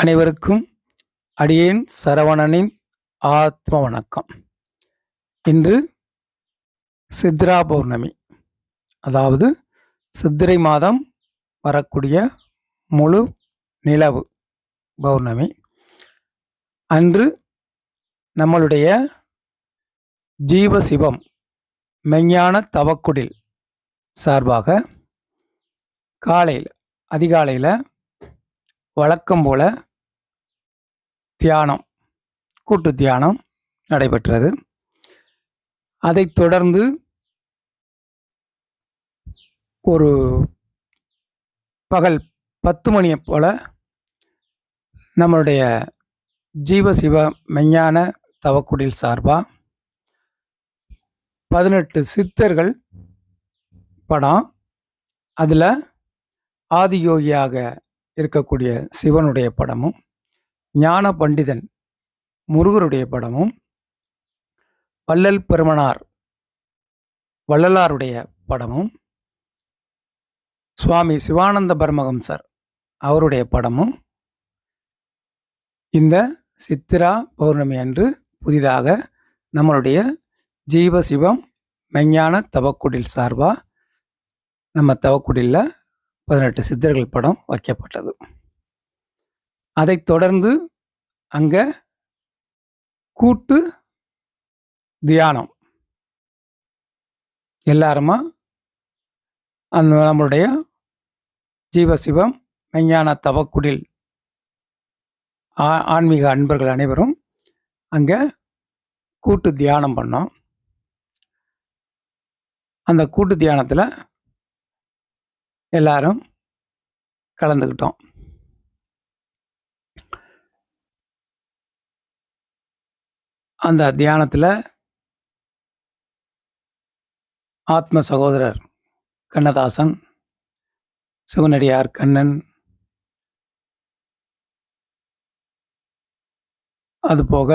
அனைவருக்கும் அடியேன் சரவணனின் ஆத்ம வணக்கம். இன்று சித்ரா பௌர்ணமி. அதாவது சித்திரை மாதம் வரக்கூடிய முழு நிலவு பௌர்ணமி. அன்று நம்மளுடைய ஜீவசிவம் மெஞ்ஞான தவக்குடில் சார்பாக காலையில் அதிகாலையில் வழக்கம் போல தியானம் கூட்டு தியானம் நடைபெற்றது. அதைத் தொடர்ந்து ஒரு பகல் பத்து மணியை போல் நம்மளுடைய ஜீவ சிவ மெஞ்ஞான தவக்குடில் சார்பாக பதினெட்டு சித்தர்கள் படம். அதில் ஆதியோகியாக இருக்கக்கூடிய சிவனுடைய படமும் ஞான பண்டிதன் முருகருடைய படமும் வள்ளல் பெருமனார் வள்ளலாருடைய படமும் சுவாமி சிவானந்த பரமஹம்சர் அவருடைய படமும் இந்த சித்திரா பௌர்ணமி அன்று புதிதாக நம்மளுடைய ஜீவசிவம் மெஞ்ஞான தவக்குடில் சார்பாக நம்ம தவக்குடியில் பதினெட்டு சித்தர்கள் படம் வைக்கப்பட்டது. அதைத் தொடர்ந்து அங்கே கூட்டு தியானம். எல்லாருமா? அந்த நம்மளுடைய ஜீவசிவம் மெஞ்ஞான தவக்குடில் ஆ- ஆன்மீக அன்பர்கள் அனைவரும் அங்கே கூட்டு தியானம் பண்ணோம். அந்த கூட்டு தியானத்தில் எல்லாரும் கலந்துக்கிட்டோம். அந்த தியானத்தில் ஆத்ம சகோதரர் கண்ணதாசன் சிவனடியார் கண்ணன் அதுபோக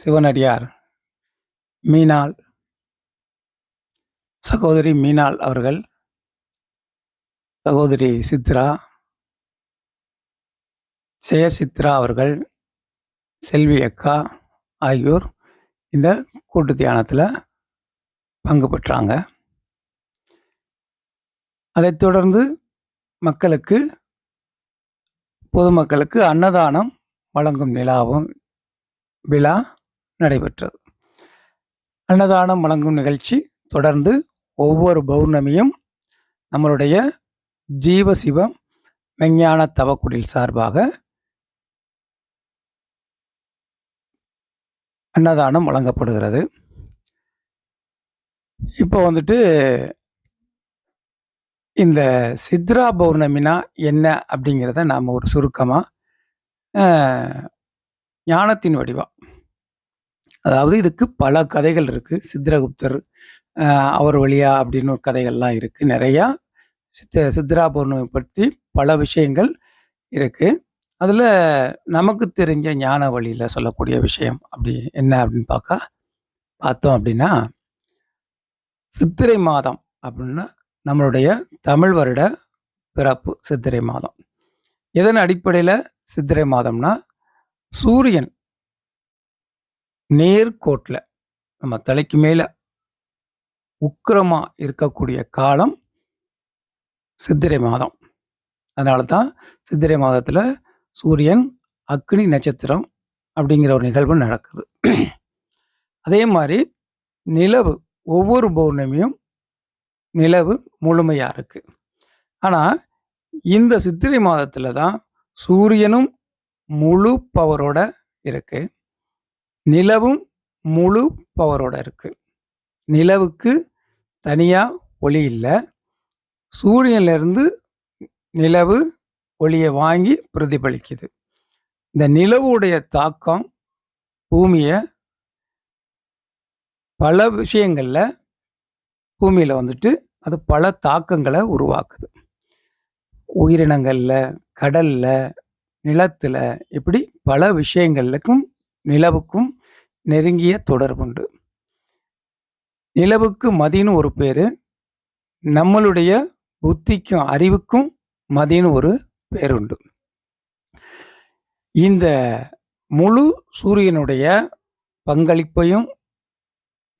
சிவனடியார் மீனாள் சகோதரி மீனாள் அவர்கள் சகோதரி சித்ரா ஜெய சித்ரா அவர்கள் செல்வி அக்கா ஆகியோர் இந்த கூட்டு தியானத்தில் பங்கு பெற்றாங்க. அதைத் தொடர்ந்து மக்களுக்கு பொதுமக்களுக்கு அன்னதானம் வழங்கும் நிலாவும் விழா நடைபெற்றது. அன்னதானம் வழங்கும் நிகழ்ச்சி தொடர்ந்து ஒவ்வொரு பௌர்ணமியும் நம்மளுடைய ஜீவசிவம் விஞ்ஞான தவக்குடில் சார்பாக அன்னதானம் வழங்கப்படுகிறது. இப்போ வந்துட்டு இந்த சித்ரா பௌர்ணமினா என்ன அப்படிங்கிறத நாம் ஒரு சுருக்கமாக ஞானத்தின் வடிவா அதாவது இதுக்கு பல கதைகள் இருக்குது சித்ரகுப்தர் அவர் வழியா அப்படின்னு ஒரு கதைகள்லாம் இருக்குது நிறையா சித்த சித்ரா பௌர்ணமி பற்றி பல விஷயங்கள் இருக்குது அதில் நமக்கு தெரிஞ்ச ஞான வழியில் சொல்லக்கூடிய விஷயம் அப்படி என்ன அப்படின்னு பார்க்க பார்த்தோம் அப்படின்னா சித்திரை மாதம் அப்படின்னா நம்மளுடைய தமிழ் வருட பிறப்பு சித்திரை மாதம். எதன் அடிப்படையில் சித்திரை மாதம்னா சூரியன் நேர்கோட்டில் நம்ம தலைக்கு மேலே உக்கிரமாக இருக்கக்கூடிய காலம் சித்திரை மாதம். அதனால தான் சித்திரை மாதத்தில் சூரியன் அக்னி நட்சத்திரம் அப்படிங்கிற ஒரு நிகழ்வு நடக்குது. அதே மாதிரி நிலவு ஒவ்வொரு பௌர்ணமியும் நிலவு முழுமையாக இருக்குது ஆனால் இந்த சித்திரை மாதத்தில் தான் சூரியனும் முழு பவரோட இருக்கு. நிலவும் முழு பவரோட இருக்கு. நிலவுக்கு தனியாக ஒளி இல்லை. சூரியன்லேருந்து நிலவு ஒளியை வாங்கி பிரதிபலிக்குது. இந்த நிலவுடைய தாக்கம் பூமியை பல விஷயங்களில் பூமியில் வந்துட்டு அது பல தாக்கங்களை உருவாக்குது. உயிரினங்களில் கடலில் நிலத்தில் இப்படி பல விஷயங்களுக்கும் நிலவுக்கும் நெருங்கிய தொடர்புண்டு. நிலவுக்கு மதின்னு ஒரு பேர் நம்மளுடைய புத்திக்கும் அறிவுக்கும் மதின்னு ஒரு பேருண்டு. இந்த முழு சூரியனுடைய பங்களிப்பையும்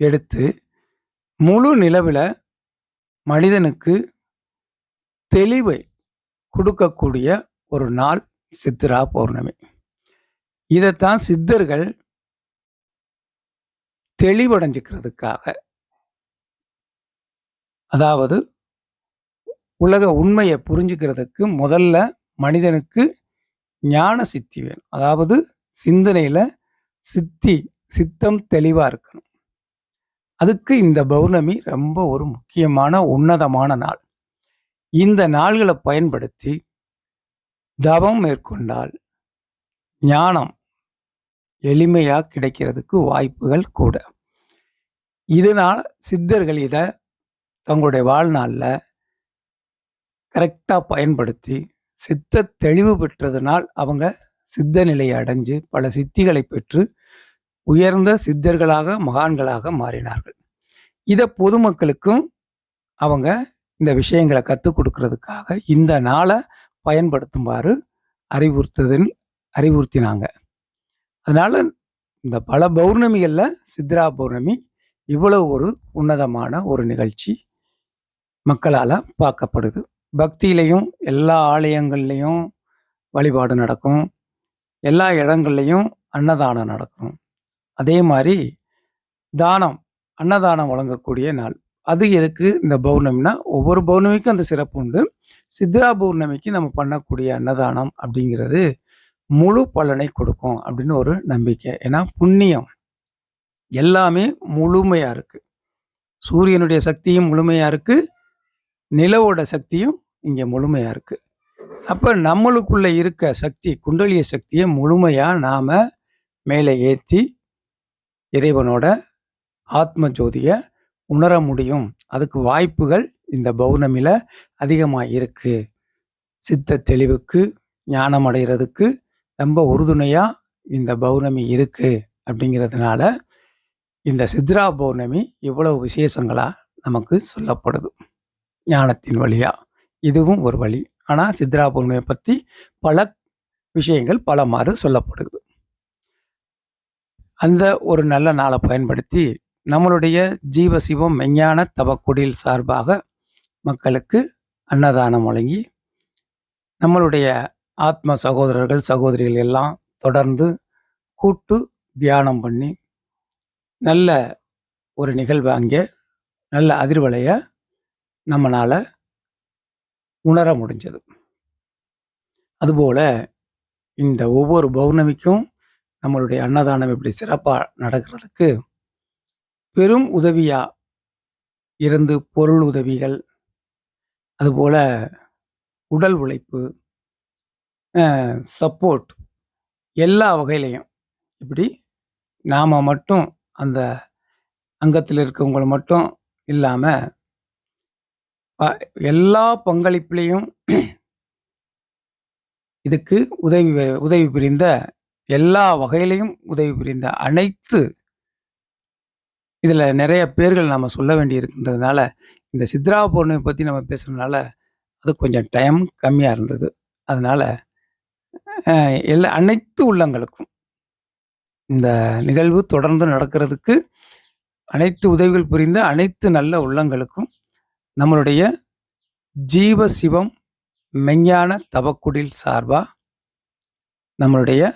எடுத்து முழு நிலவில் மனிதனுக்கு தெளிவை கொடுக்கக்கூடிய ஒரு நாள் சித்திரா பௌர்ணமி. இதைத்தான் சித்தர்கள் தெளிவடைஞ்சுக்கிறதுக்காக அதாவது உலக உண்மையை புரிஞ்சுக்கிறதுக்கு முதல்ல மனிதனுக்கு ஞான சித்தி வேணும். அதாவது சிந்தனையில் சித்தி சித்தம் தெளிவாக இருக்கணும். அதுக்கு இந்த பௌர்ணமி ரொம்ப ஒரு முக்கியமான உன்னதமான நாள். இந்த நாள்களை பயன்படுத்தி தவம் மேற்கொண்டால் ஞானம் எளிமையாக கிடைக்கிறதுக்கு வாய்ப்புகள் கூட. இதனால் சித்தர்கள் இதை தங்களுடைய வாழ்நாளில் கரெக்டாக பயன்படுத்தி சித்த தெளிவு பெற்றதனால் அவங்க சித்த நிலையை அடைஞ்சு பல சித்திகளை பெற்று உயர்ந்த சித்தர்களாக மகான்களாக மாறினார்கள். இதை பொதுமக்களுக்கும் அவங்க இந்த விஷயங்களை கற்றுக் கொடுக்கறதுக்காக இந்த நாளை பயன்படுத்துமாறு அறிவுறுத்ததுன்னு அறிவுறுத்தினாங்க. அதனால் இந்த பல பௌர்ணமிகளில் சித்ரா பௌர்ணமி இவ்வளவு ஒரு உன்னதமான ஒரு நிகழ்ச்சி மக்களால் பார்க்கப்படுது. பக்தியிலையும் எல்லா ஆலயங்கள்லையும் வழிபாடு நடக்கும். எல்லா இடங்கள்லையும் அன்னதானம் நடக்கும். அதே மாதிரி தானம் அன்னதானம் வழங்கக்கூடிய நாள். அது எதுக்கு? இந்த பௌர்ணமினா ஒவ்வொரு பௌர்ணமிக்கும் அந்த சிறப்பு உண்டு. சித்ரா பௌர்ணமிக்கு நம்ம பண்ணக்கூடிய அன்னதானம் அப்படிங்கிறது முழு பலனை கொடுக்கும் அப்படின்னு ஒரு நம்பிக்கை. ஏன்னா புண்ணியம் எல்லாமே முழுமையாக இருக்குது சூரியனுடைய சக்தியும் முழுமையாக இருக்குது நிலவோட சக்தியும் இங்கே முழுமையாக இருக்குது அப்போ நம்மளுக்குள்ளே இருக்க சக்தி குண்டலிய சக்தியை முழுமையாக நாம் மேலே ஏற்றி இறைவனோட ஆத்ம ஜோதியை உணர முடியும். அதுக்கு வாய்ப்புகள் இந்த பௌர்ணமியில் அதிகமாக இருக்குது சித்த தெளிவுக்கு ஞானம் அடைகிறதுக்கு ரொம்ப உறுதுணையாக இந்த பௌர்ணமி இருக்குது அப்படிங்கிறதுனால இந்த சித்ரா பௌர்ணமி இவ்வளவு விசேஷங்களாக நமக்கு சொல்லப்படுது. ஞானத்தின் வழியாக இதுவும் ஒரு வழி. ஆனால் சித்ரா பௌர்ணமியை பற்றி பல விஷயங்கள் பலமாறு சொல்லப்படுது. அந்த ஒரு நல்ல நாளை பயன்படுத்தி நம்மளுடைய ஜீவ சிவம் மெஞ்ஞான தவக்குடியில் சார்பாக மக்களுக்கு அன்னதானம் வழங்கி நம்மளுடைய ஆத்ம சகோதரர்கள் சகோதரிகள் எல்லாம் தொடர்ந்து கூட்டு தியானம் பண்ணி நல்ல ஒரு நிகழ்வு அங்கே நல்ல அதிர்வலையை நம்மளால் உணர முடிஞ்சது. அதுபோல இந்த ஒவ்வொரு பௌர்ணமிக்கும் நம்மளுடைய அன்னதானம் இப்படி சிறப்பாக நடக்கிறதுக்கு பெரும் உதவியாக இருந்து பொருள் உதவிகள் அதுபோல் உடல் உழைப்பு சப்போர்ட் எல்லா வகையிலையும் இப்படி நாம் மட்டும் அந்த அங்கத்தில் இருக்கவங்களை மட்டும் இல்லாமல் எல்லா பங்களிப்புலையும் இதுக்கு உதவி உதவி புரிந்த எல்லா வகையிலையும் உதவி புரிந்த அனைத்து இதில் நிறைய பேர்கள் நம்ம சொல்ல வேண்டி இருக்கின்றதுனால இந்த சித்ரா பௌர்ணமி பற்றி நம்ம பேசுறதுனால அது கொஞ்சம் டைம் கம்மியாக இருந்தது. அதனால் எல்லா அனைத்து உள்ளங்களுக்கும் இந்த நிகழ்வு தொடர்ந்து நடக்கிறதுக்கு அனைத்து உதவிகள் புரிந்த அனைத்து நல்ல உள்ளங்களுக்கும் நம்மளுடைய ஜீவ சிவம் மெஞ்ஞான தவக்குடில் சார்பா? நம்மளுடைய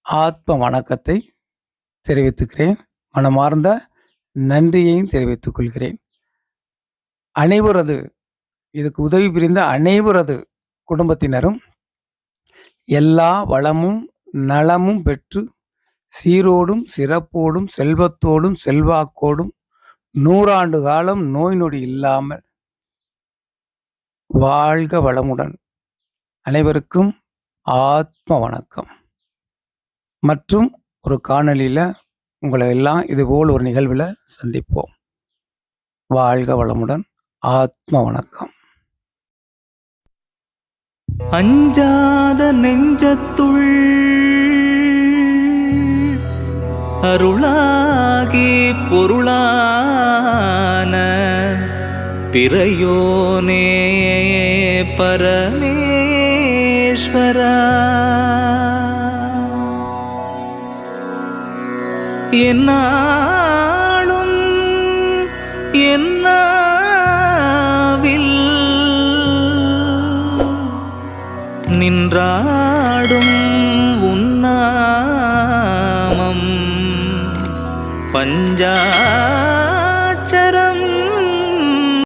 ஆத்ம வணக்கத்தை தெரிவித்துக்கிறேன். மனமார்ந்த நன்றியையும் தெரிவித்துக் கொள்கிறேன். அனைவரது இதுக்கு உதவி புரிந்த அனைவரது குடும்பத்தினரும் எல்லா வளமும் நலமும் பெற்று சீரோடும் சிறப்போடும் செல்வத்தோடும் செல்வாக்கோடும் நூறாண்டு காலம் நோய் நொடி இல்லாமல் வாழ்க வளமுடன். அனைவருக்கும் ஆத்ம வணக்கம். மற்றும் ஒரு காணொலியில் உங்களை எல்லாம் இதுபோல் ஒரு நிகழ்வில் சந்திப்போம். வாழ்க வளமுடன். ஆத்ம வணக்கம். அஞ்சாத நெஞ்சத்துள் அருளாகி பொருளா പിറയോനേ പരമേശ്വര. എന്നാളും എന്നാവിൽ നിൻറാടും